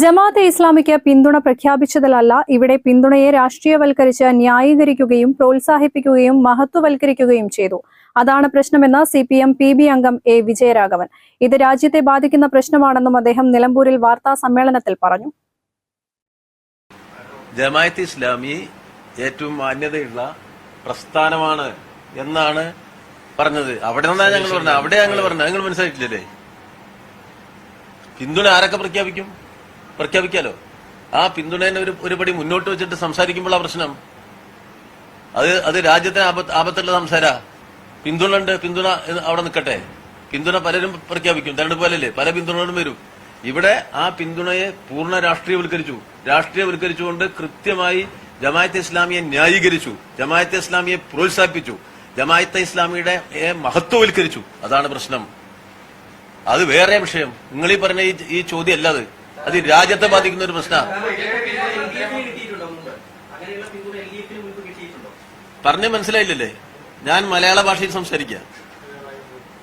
ജമാഅത്തെ ഇസ്ലാമിക്ക് പിന്തുണ പ്രഖ്യാപിച്ചതിലല്ല ഇവിടെ പിന്തുണയെ രാഷ്ട്രീയവൽക്കരിച്ച് ന്യായീകരിക്കുകയും പ്രോത്സാഹിപ്പിക്കുകയും മഹത്വവൽക്കരിക്കുകയും ചെയ്തു. അതാണ് പ്രശ്നമെന്ന് C P M P B അംഗം എ വിജയരാഘവൻ. ഇത് രാജ്യത്തെ ബാധിക്കുന്ന പ്രശ്നമാണെന്നും അദ്ദേഹം നിലമ്പൂരിൽ വാർത്താ സമ്മേളനത്തിൽ പറഞ്ഞു. ജമാഅത്ത് ഇസ്ലാമി ഏറ്റവും മാന്യതയുള്ള പ്രസ്ഥാനമാണ് എന്നാണ് പറഞ്ഞത്. അവിടെ നിന്നാണ് ഞങ്ങൾ പറഞ്ഞത്. അവിടെ ഞങ്ങൾ പറഞ്ഞത്. പിന്തുണ ആരൊക്കെ പ്രഖ്യാപിക്കും? പ്രഖ്യാപിക്കാലോ? ആ പിന്തുണേനെ ഒരു ഒരുപടി മുന്നോട്ട് വെച്ചിട്ട് സംസാരിക്കുമ്പോൾ ആ പ്രശ്നം. അത് അത് രാജ്യത്തിന് ആപത്ത് ആപത്തുള്ള സംസാര. പിന്തുണ ഉണ്ട് പിന്തുണ അവിടെ നിൽക്കട്ടെ. പിന്തുണ പലരും പ്രഖ്യാപിക്കും. തെരഞ്ഞെടുപ്പ് പോലല്ലേ പല പിന്തുണകളും വരും. ഇവിടെ ആ പിന്തുണയെ പൂർണ രാഷ്ട്രീയവൽക്കരിച്ചു. രാഷ്ട്രീയവൽക്കരിച്ചുകൊണ്ട് കൃത്യമായി ജമായത്തെ ഇസ്ലാമിയെ ന്യായീകരിച്ചു. ജമായത്തെ ഇസ്ലാമിയെ പ്രോത്സാഹിപ്പിച്ചു. ജമായത്തെ ഇസ്ലാമിയുടെ മഹത്വവൽക്കരിച്ചു. അതാണ് പ്രശ്നം. അത് വേറെ വിഷയം. നിങ്ങൾ ഈ പറഞ്ഞ ഈ- ചോദ്യം അല്ല അത് രാജ്യത്തെ ബാധിക്കുന്ന ഒരു പ്രശ്നമാണ് പറഞ്ഞ് മനസ്സിലായില്ലേ ഞാൻ മലയാള ഭാഷയിൽ സംസാരിക്കാം.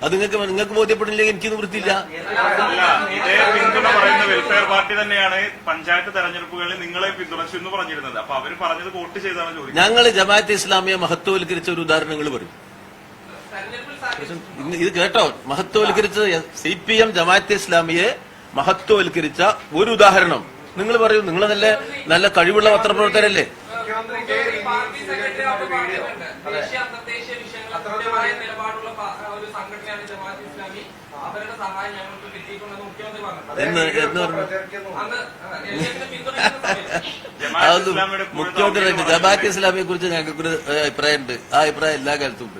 അത് നിങ്ങൾക്ക് നിങ്ങൾക്ക് ബോധ്യപ്പെടില്ലെങ്കിൽ എനിക്ക് നിവൃത്തിയില്ല ഇതേ പിന്തുണ പറയുന്ന വെൽഫെയർ പാർട്ടി തന്നെയാണ് പഞ്ചായത്ത് തെരഞ്ഞെടുപ്പുകളിൽ നിങ്ങളെ പിന്തുണച്ചു എന്ന് പറഞ്ഞിരുന്നത്. അപ്പൊ അവർ പറഞ്ഞത് വോട്ട് ചെയ്താണ് ചോദിച്ചത് ഞങ്ങൾ ജമാഅത്ത് ഇസ്ലാമിയെ മഹത്വവൽക്കരിച്ച ഒരു ഉദാഹരണങ്ങൾ പറയും. ഇത് കേട്ടോ? മഹത്വവൽക്കരിച്ച സി പി എം ജമാഅത്ത് ഇസ്ലാമിയെ മഹത്വവൽക്കരിച്ച ഒരു ഉദാഹരണം. നിങ്ങൾ പറയൂ നിങ്ങൾ നല്ല നല്ല കഴിവുള്ള പത്രപ്രവർത്തകരല്ലേ? മുഖ്യമന്ത്രി എന്ന് എന്ന് പറഞ്ഞു. അതൊന്നും ജമാഅത്തെ ഇസ്ലാമിയെ കുറിച്ച് ഞങ്ങൾക്ക് ഒരു അഭിപ്രായമുണ്ട്. ആ അഭിപ്രായം എല്ലാ കാലത്തും ഉണ്ട്.